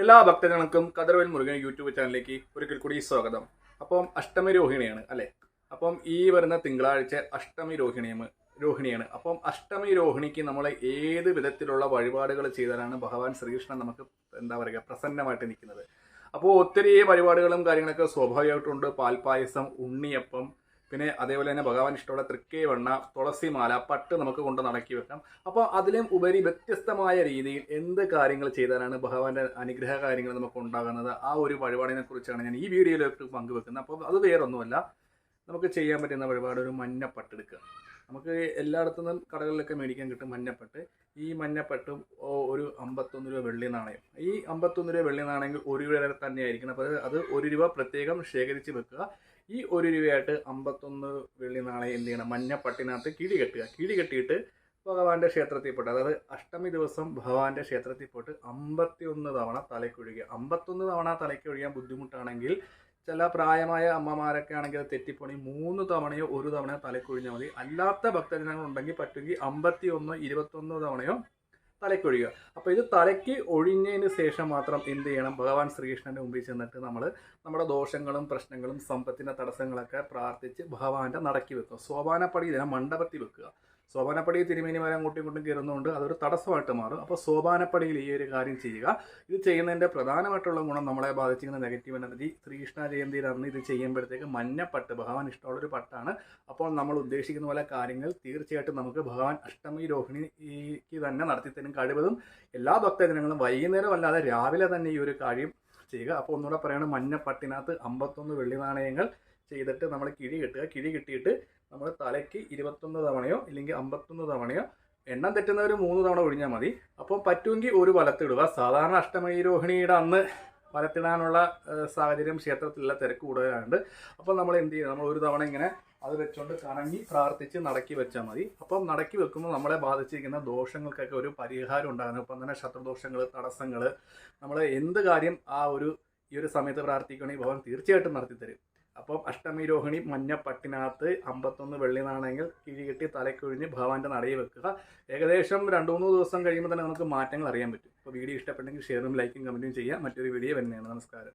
എല്ലാ ഭക്തജനങ്ങൾക്കും കതിർവേൽ മുരുകൻ യൂട്യൂബ് ചാനലിലേക്ക് ഒരിക്കൽ കൂടി സ്വാഗതം. അപ്പം അഷ്ടമി രോഹിണിയാണ് അല്ലേ? അപ്പം ഈ വരുന്ന തിങ്കളാഴ്ച അഷ്ടമി രോഹിണിയും രോഹിണിയാണ്. അപ്പം അഷ്ടമി രോഹിണിക്ക് നമ്മൾ ഏത് വിധത്തിലുള്ള വഴിപാടുകൾ ചെയ്താലാണ് ഭഗവാൻ ശ്രീകൃഷ്ണൻ നമുക്ക് എന്താ പറയുക പ്രസന്നമായിട്ട് നിൽക്കുന്നത്? അപ്പോൾ ഒത്തിരി വഴിപാടുകളും കാര്യങ്ങളൊക്കെ സ്വാഭാവികമായിട്ടുണ്ട്. പാൽപ്പായസം ഉണ്ണിയപ്പം പിന്നെ അതേപോലെ തന്നെ ഭഗവാൻ ഇഷ്ടമുള്ള തൃക്കേ വണ്ണ തുളസിമാല പട്ട് നമുക്ക് കൊണ്ട് നടക്കി വെക്കാം. അപ്പോൾ അതിലും ഉപരി വ്യത്യസ്തമായ രീതിയിൽ എന്ത് കാര്യങ്ങൾ ചെയ്താലാണ് ഭഗവാന്റെ അനുഗ്രഹ കാര്യങ്ങൾ നമുക്ക് ഉണ്ടാകുന്നത്? ആ ഒരു വഴിപാടിനെ കുറിച്ചാണ് ഞാൻ ഈ വീഡിയോയിലേക്ക് പങ്കുവെക്കുന്നത്. അപ്പോൾ അത് വേറൊന്നുമല്ല. നമുക്ക് ചെയ്യാൻ പറ്റുന്ന വഴിപാട് ഒരു മഞ്ഞപ്പട്ടെടുക്കുക നമുക്ക് എല്ലായിടത്തു നിന്നും കടകളിലൊക്കെ മേടിക്കാൻ കിട്ടും മഞ്ഞപ്പെട്ട്. ഈ മഞ്ഞപ്പെട്ട് ഒരു അമ്പത്തൊന്ന് രൂപ വെള്ളി നാണയം. ഈ അമ്പത്തൊന്ന് രൂപ വെള്ളി നാണയങ്ങൾ ഒരു രൂപ തന്നെ ആയിരിക്കണം അപ്പോൾ അത് ഒരു രൂപ പ്രത്യേകം ശേഖരിച്ച് വെക്കുക. ഈ ഒരു രൂപയായിട്ട് അമ്പത്തൊന്ന് വെള്ളി നാണയം എന്ത് ചെയ്യണം? മഞ്ഞപ്പട്ടിനകത്ത് കിഴി കെട്ടുക. കിഴി കെട്ടിയിട്ട് ഭഗവാന്റെ ക്ഷേത്രത്തിൽ പോയിട്ട് അതായത് അഷ്ടമി ദിവസം ഭഗവാന്റെ ക്ഷേത്രത്തിൽ പോയിട്ട് അമ്പത്തി ഒന്ന് തവണ തലയ്ക്കൊഴുകുക അമ്പത്തൊന്ന് തവണ തലയ്ക്കൊഴുകാൻ ബുദ്ധിമുട്ടാണെങ്കിൽ ചില പ്രായമായ അമ്മമാരൊക്കെ ആണെങ്കിൽ അത് തെറ്റിപ്പോണി മൂന്ന് തവണയോ ഒരു തവണയോ തലക്കൊഴിഞ്ഞാൽ മതി. അല്ലാത്ത ഭക്തജനങ്ങളുണ്ടെങ്കിൽ പറ്റുമെങ്കിൽ അമ്പത്തി ഒന്നോ ഇരുപത്തൊന്നോ തവണയോ തലയ്ക്കൊഴിയുക അപ്പോൾ ഇത് തലയ്ക്ക് ഒഴിഞ്ഞതിന് ശേഷം മാത്രം എന്ത് ചെയ്യണം? ഭഗവാൻ ശ്രീകൃഷ്ണന്റെ മുമ്പിൽ ചെന്നിട്ട് നമ്മൾ നമ്മുടെ ദോഷങ്ങളും പ്രശ്നങ്ങളും സമ്പത്തിന്റെ തടസ്സങ്ങളൊക്കെ പ്രാർത്ഥിച്ച് ഭഗവാന്റെ നടക്കി വെക്കുക. സോപാനപ്പടി ഇതിനെ മണ്ഡപത്തിൽ വെക്കുക. സോപാനപ്പടി തിരുമേനിമാരെ അങ്ങോട്ടും ഇങ്ങോട്ടും കയറുന്നതുകൊണ്ട് അതൊരു തടസ്സമായിട്ട് മാറും. അപ്പോൾ സോപാനപ്പടിയിൽ ഈ ഒരു കാര്യം ചെയ്യുക. ഇത് ചെയ്യുന്നതിന്റെ പ്രധാനമായിട്ടുള്ള ഗുണം നമ്മളെ ബാധിച്ചിരിക്കുന്ന നെഗറ്റീവ് എനർജി ശ്രീകൃഷ്ണ ജയന്തിയിൽ അന്ന് ഇത് ചെയ്യുമ്പോഴത്തേക്ക് മഞ്ഞപ്പട്ട് ഭഗവാൻ ഇഷ്ടമുള്ളൊരു പട്ടാണ്. അപ്പോൾ നമ്മൾ ഉദ്ദേശിക്കുന്ന പോലെ കാര്യങ്ങൾ തീർച്ചയായിട്ടും നമുക്ക് ഭഗവാൻ അഷ്ടമി രോഹിണിക്ക് തന്നെ നടത്തിത്തരും കഴിവതും. എല്ലാ ഭക്തജനങ്ങളും വൈകുന്നേരം അല്ലാതെ രാവിലെ തന്നെ ഈ ഒരു കാര്യം ചെയ്യുക. അപ്പോൾ ഒന്നുകൂടെ പറയുകയാണ് മഞ്ഞപ്പട്ടിനകത്ത് അമ്പത്തൊന്ന് വെള്ളി നാണയങ്ങൾ ചെയ്തിട്ട് നമ്മൾ കിഴി കെട്ടുക. കിഴി കിട്ടിയിട്ട് നമ്മൾ തലയ്ക്ക് ഇരുപത്തൊന്ന് തവണയോ ഇല്ലെങ്കിൽ അമ്പത്തൊന്ന് തവണയോ എണ്ണം തെറ്റുന്നവർ മൂന്ന് തവണ ഒഴിഞ്ഞാൽ മതി. അപ്പോൾ പറ്റുമെങ്കിൽ ഒരു വലത്തിടുക. സാധാരണ അഷ്ടമി രോഹിണിയുടെ അന്ന് വലത്തിടാനുള്ള സാഹചര്യം ക്ഷേത്രത്തിലുള്ള തിരക്ക് കൂടുതലുണ്ട് അപ്പോൾ നമ്മൾ എന്ത് ചെയ്യുക നമ്മൾ ഒരു തവണ ഇങ്ങനെ അത് വെച്ചുകൊണ്ട് കറങ്ങി പ്രാർത്ഥിച്ച് നടക്കി വെച്ചാൽ മതി. അപ്പം നടക്കി വെക്കുമ്പോൾ നമ്മളെ ബാധിച്ചിരിക്കുന്ന ദോഷങ്ങൾക്കൊക്കെ ഒരു പരിഹാരം ഉണ്ടാകുന്നു. ഇപ്പം തന്നെ ശത്രുദോഷങ്ങൾ തടസ്സങ്ങൾ നമ്മൾ എന്ത് കാര്യം ആ ഒരു ഈ ഒരു സമയത്ത് പ്രാർത്ഥിക്കുകയാണെങ്കിൽ ഭഗവാൻ തീർച്ചയായിട്ടും നടത്തിത്തരും. അപ്പം അഷ്ടമി രോഹിണി മഞ്ഞപ്പട്ടിനകത്ത് അമ്പത്തൊന്ന് വെള്ളി നാണയങ്ങൾ കിഴികെട്ടി തലക്കൊഴിഞ്ഞ് ഭഗവാന്റെ നടയിൽ വെക്കുക. ഏകദേശം രണ്ട് മൂന്ന് ദിവസം കഴിയുമ്പോൾ തന്നെ നമുക്ക് മാറ്റങ്ങൾ അറിയാൻ പറ്റും. അപ്പോൾ വീഡിയോ ഇഷ്ടപ്പെട്ടെങ്കിൽ ഷെയറും ലൈക്കും കമന്റും ചെയ്യാം. മറ്റൊരു വീഡിയോ തന്നെയാണ് നമസ്കാരം.